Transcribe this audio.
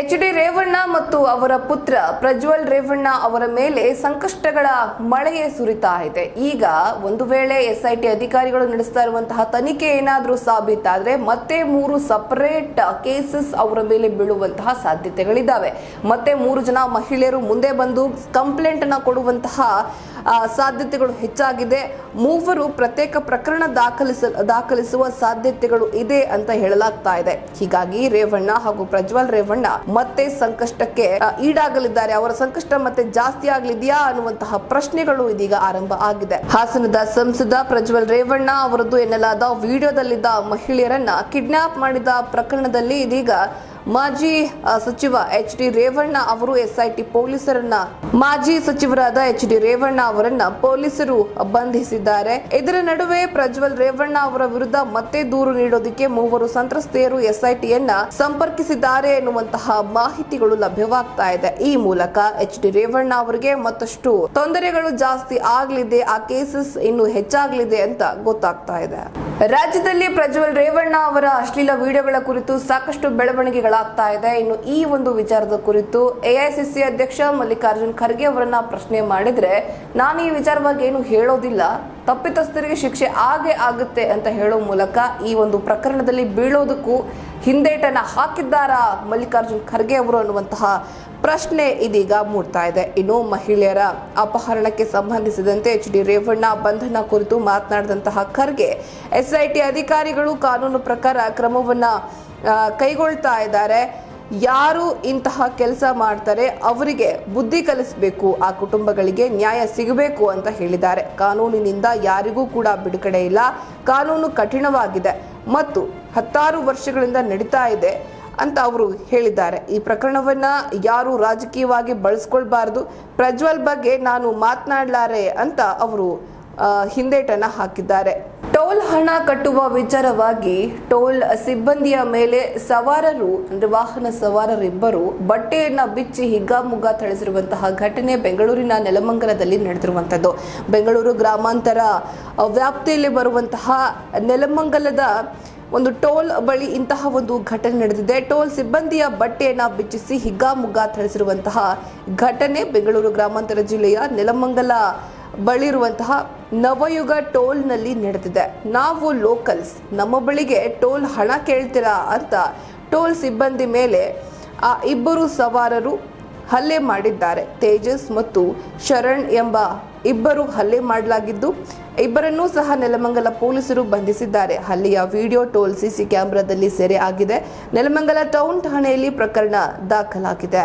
H D Revanna ಮತ್ತು ಅವರ ಪುತ್ರ ಪ್ರಜ್ವಲ್ ರೇವಣ್ಣ ಅವರ ಮೇಲೆ ಸಂಕಷ್ಟಗಳ ಮಳೆಯೇ ಸುರಿತಾ ಇದೆ. ಈಗ ಒಂದು ವೇಳೆ ಎಸ್ಐಟಿ ಅಧಿಕಾರಿಗಳು ನಡೆಸ್ತಾ ಇರುವಂತಹ ತನಿಖೆ ಏನಾದರೂ ಸಾಬೀತಾದ್ರೆ ಮತ್ತೆ ಮೂರು ಸಪರೇಟ್ ಕೇಸಸ್ ಅವರ ಮೇಲೆ ಬೀಳುವಂತಹ ಸಾಧ್ಯತೆಗಳಿದ್ದಾವೆ. ಮತ್ತೆ ಮೂರು ಜನ ಮಹಿಳೆಯರು ಮುಂದೆ ಬಂದು ಕಂಪ್ಲೇಂಟ್ ಅನ್ನ ಕೊಡುವಂತಹ ಸಾಧ್ಯತೆಗಳು ಹೆಚ್ಚಾಗಿದೆ. ಮೂವರು ಪ್ರತ್ಯೇಕ ಪ್ರಕರಣ ದಾಖಲಿಸ, ದಾಖಲಿಸುವ ಸಾಧ್ಯತೆಗಳು ಇದೆ ಅಂತ ಹೇಳಲಾಗ್ತಾ ಇದೆ. ಹೀಗಾಗಿ ರೇವಣ್ಣ ಹಾಗೂ ಪ್ರಜ್ವಲ್ ರೇವಣ್ಣ ಮತ್ತೆ ಸಂಕಷ್ಟಕ್ಕೆ ಈಡಾಗಲಿದ್ದಾರೆ. ಅವರ ಸಂಕಷ್ಟ ಮತ್ತೆ ಜಾಸ್ತಿ ಆಗಲಿದೆಯಾ ಅನ್ನುವಂತಹ ಪ್ರಶ್ನೆಗಳು ಇದೀಗ ಆರಂಭ ಆಗಿದೆ. ಹಾಸನದ ಸಂಸದ ಪ್ರಜ್ವಲ್ ರೇವಣ್ಣ ಅವರದ್ದು ಎನ್ನಲಾದ ವಿಡಿಯೋದಲ್ಲಿದ್ದ ಮಹಿಳೆಯರನ್ನ ಕಿಡ್ನಾಪ್ ಮಾಡಿದ ಪ್ರಕರಣದಲ್ಲಿ ಇದೀಗ ಮಾಜಿ ಸಚಿವ ಎಚ್ ಡಿ ರೇವಣ್ಣ ಅವರು ಎಸ್ಐಟಿ ಪೊಲೀಸರನ್ನ, ಮಾಜಿ ಸಚಿವರಾದ ಎಚ್ ಡಿ ರೇವಣ್ಣ ಅವರನ್ನ ಪೊಲೀಸರು ಬಂಧಿಸಿದ್ದಾರೆ. ಇದರ ನಡುವೆ ಪ್ರಜ್ವಲ್ ರೇವಣ್ಣ ಅವರ ವಿರುದ್ಧ ಮತ್ತೆ ದೂರು ನೀಡೋದಕ್ಕೆ ಮೂವರು ಸಂತ್ರಸ್ತೆಯರು ಎಸ್ಐಟಿಯನ್ನ ಸಂಪರ್ಕಿಸಿದ್ದಾರೆ ಎನ್ನುವಂತಹ ಮಾಹಿತಿಗಳು ಲಭ್ಯವಾಗ್ತಾ ಇದೆ. ಈ ಮೂಲಕ ಎಚ್ ಡಿ ರೇವಣ್ಣ ಅವರಿಗೆ ಮತ್ತಷ್ಟು ತೊಂದರೆಗಳು ಜಾಸ್ತಿ ಆಗಲಿದೆ, ಆ ಕೇಸಸ್ ಇನ್ನು ಹೆಚ್ಚಾಗಲಿದೆ ಅಂತ ಗೊತ್ತಾಗ್ತಾ ಇದೆ. ರಾಜ್ಯದಲ್ಲಿ ಪ್ರಜ್ವಲ್ ರೇವಣ್ಣ ಅವರ ಅಶ್ಲೀಲ ವಿಡಿಯೋಗಳ ಕುರಿತು ಸಾಕಷ್ಟು ಬೆಳವಣಿಗೆಗಳಾಗ್ತಾ ಇದೆ. ಇನ್ನು ಈ ಒಂದು ವಿಚಾರದ ಕುರಿತು ಎಐಸಿಸಿ ಅಧ್ಯಕ್ಷ ಮಲ್ಲಿಕಾರ್ಜುನ್ ಖರ್ಗೆ ಅವರನ್ನ ಪ್ರಶ್ನೆ ಮಾಡಿದ್ರೆ, ನಾನು ಈ ವಿಚಾರವಾಗಿ ಏನು ಹೇಳೋದಿಲ್ಲ. ತಪ್ಪಿತಸ್ಥರಿಗೆ ಶಿಕ್ಷೆ ಆಗೇ ಆಗುತ್ತೆ ಅಂತ ಹೇಳೋ ಮೂಲಕ ಈ ಒಂದು ಪ್ರಕರಣದಲ್ಲಿ ಬೀಳೋದಕ್ಕೂ ಹಿಂದೇಟನ್ನ ಹಾಕಿದ್ದಾರಾ ಮಲ್ಲಿಕಾರ್ಜುನ್ ಖರ್ಗೆ ಅವರು ಅನ್ನುವಂತಹ ಪ್ರಶ್ನೆ ಇದೀಗ ಮೂಡ್ತಾ ಇದೆ. ಇನ್ನು ಮಹಿಳೆಯರ ಅಪಹರಣಕ್ಕೆ ಸಂಬಂಧಿಸಿದಂತೆ ಎಚ್ ಡಿ ರೇವಣ್ಣ ಬಂಧನ ಕುರಿತು ಮಾತನಾಡಿದಂತಹ ಖರ್ಗೆ, ಎಸ್ಐಟಿ ಅಧಿಕಾರಿಗಳು ಕಾನೂನು ಪ್ರಕಾರ ಕ್ರಮವನ್ನ ಕೈಗೊಳ್ತಾ ಇದ್ದಾರೆ. ಯಾರು ಇಂತಹ ಕೆಲಸ ಮಾಡ್ತಾರೆ, ಅವರಿಗೆ ಬುದ್ಧಿ ಕಲಿಸಬೇಕು, ಆ ಕುಟುಂಬಗಳಿಗೆ ನ್ಯಾಯ ಸಿಗಬೇಕು ಅಂತ ಹೇಳಿದ್ದಾರೆ. ಕಾನೂನಿನಿಂದ ಯಾರಿಗೂ ಕೂಡ ಬಿಡುಗಡೆ ಇಲ್ಲ. ಕಾನೂನು ಕಠಿಣವಾಗಿದೆ. ಮತ್ತು ಹತ್ತಾರು ವರ್ಷಗಳಿಂದ ನಡೀತಾ ಇದೆ ಅಂತ ಅವರು ಹೇಳಿದ್ದಾರೆ. ಈ ಪ್ರಕರಣವನ್ನ ಯಾರು ರಾಜಕೀಯವಾಗಿ ಬಳಸ್ಕೊಳ್ಬಾರ್ದು. ಪ್ರಜ್ವಲ್ ಬಗ್ಗೆ ನಾನು ಮಾತನಾಡಲಾರೆ ಅಂತ ಅವರು ಹಿಂದೇಟನ್ನ ಹಾಕಿದ್ದಾರೆ. ಟೋಲ್ ಹಣ ಕಟ್ಟುವ ವಿಚಾರವಾಗಿ ಟೋಲ್ ಸಿಬ್ಬಂದಿಯ ಮೇಲೆ ಸವಾರರು, ಅಂದ್ರೆ ವಾಹನ ಸವಾರರಿಬ್ಬರು ಬಟ್ಟೆಯನ್ನ ಬಿಚ್ಚಿ ಹಿಗ್ಗಾಮುಗ್ಗ ಥಳಿಸಿರುವಂತಹ ಘಟನೆ ಬೆಂಗಳೂರಿನ ನೆಲಮಂಗಲದಲ್ಲಿ ನಡೆದಿರುವಂತದ್ದು. ಬೆಂಗಳೂರು ಗ್ರಾಮಾಂತರ ವ್ಯಾಪ್ತಿಯಲ್ಲಿ ಬರುವಂತಹ ನೆಲಮಂಗಲದ ಒಂದು ಟೋಲ್ ಬಳಿ ಇಂತಹ ಒಂದು ಘಟನೆ ನಡೆದಿದೆ. ಟೋಲ್ ಸಿಬ್ಬಂದಿಯ ಬಟ್ಟೆಯನ್ನ ಬಿಚ್ಚಿಸಿ ಹಿಗ್ಗಾಮುಗ್ಗಾ ಥಳಿಸಿರುವಂತಹ ಘಟನೆ ಬೆಂಗಳೂರು ಗ್ರಾಮಾಂತರ ಜಿಲ್ಲೆಯ ನೆಲಮಂಗಲ ಬಳಿ ಇರುವಂತಹ ನವಯುಗ ಟೋಲ್ನಲ್ಲಿ ನಡೆದಿದೆ. ನಾವು ಲೋಕಲ್ಸ್, ನಮ್ಮ ಬಳಿಗೆ ಟೋಲ್ ಹಣ ಕೇಳ್ತೀರಾ ಅಂತ ಟೋಲ್ ಸಿಬ್ಬಂದಿ ಮೇಲೆ ಆ ಇಬ್ಬರು ಸವಾರರು ಹಲ್ಲೆ ಮಾಡಿದ್ದಾರೆ. ತೇಜಸ್ ಮತ್ತು ಶರಣ್ ಎಂಬ ಇಬ್ಬರು ಹಲ್ಲೆ ಮಾಡಲಾಗಿದ್ದು, ಇಬ್ಬರನ್ನೂ ಸಹ ನೆಲಮಂಗಲ ಪೊಲೀಸರು ಬಂಧಿಸಿದ್ದಾರೆ. ಹಲ್ಲೆಯ ವಿಡಿಯೋ ಟೋಲ್ ಸಿಸಿ ಕ್ಯಾಮೆರಾದಲ್ಲಿ ಸೆರೆ ಆಗಿದೆ. ನೆಲಮಂಗಲ ಟೌನ್ ಠಾಣೆಯಲ್ಲಿ ಪ್ರಕರಣ ದಾಖಲಾಗಿದೆ.